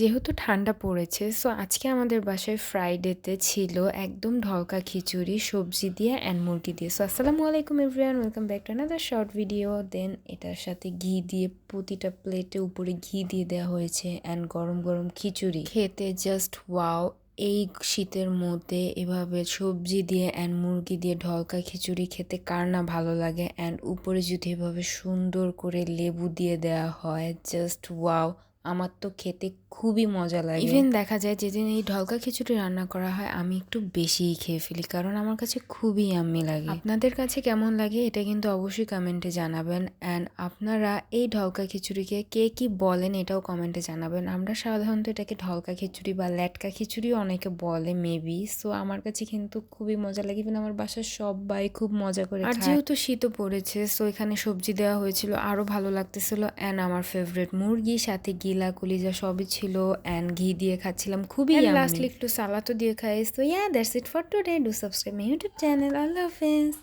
যেহেতু ঠান্ডা পড়েছে সো আজকে আমাদের বাসায় ফ্রাইডেতে ছিল একদম ঢলকা খিচুড়ি, সবজি দিয়ে অ্যান্ড মুরগি দিয়ে। সো আসসালামু আলাইকুম everyone welcome back to another short video then এটার সাথে ঘি দিয়ে, প্রতিটা প্লেটে উপরে ঘি দিয়ে দেওয়া হয়েছে অ্যান্ড গরম গরম খিচুড়ি। খেতে জাস্ট ওয়াও এই শীতের মধ্যে এভাবে সবজি দিয়ে অ্যান্ড মুরগি দিয়ে ঢলকা খিচুড়ি খেতে কার না ভালো লাগে অ্যান্ড উপরে যদি এভাবে সুন্দর করে লেবু দিয়ে দেওয়া হয় জাস্ট ওয়াও আমার তো খেতে খুবই মজা লাগে। ইভেন দেখা যায় যেদিন এই ঢলকা খিচুড়ি রান্না করা হয় আমি একটু বেশিই খেয়ে ফেলি কারণ আমার কাছে খুবই আম্মি লাগে। আপনাদের কাছে কেমন লাগে এটা কিন্তু অবশ্যই কমেন্টে জানাবেন। অ্যান্ড আপনারা এই ঢলকা খিচুড়িকে কে কি বলেন এটাও কমেন্টে জানাবেন। আমরা সাধারণত এটাকে ঢলকা খিচুড়ি বা ল্যাটকা খিচুড়িও অনেকে বলে মেবি সো আমার কাছে কিন্তু খুবই মজা লাগে। ইভেন আমার বাসার সবাই খুব মজা করে আর যেহেতু শীতও পড়েছে সো এখানে সবজি দেওয়া হয়েছিল আরও ভালো লাগতেছিল। অ্যান্ড আমার ফেভারিট মুরগি সাথে গিলা কলিজা সবই ছিল অ্যান্ড ঘি দিয়ে খাচ্ছিলাম খুবই লাস্টলি একটু সালাদও দিয়ে খাই। So yeah that's it for today do subscribe my YouTube channel আল্লাহ হাফেজ।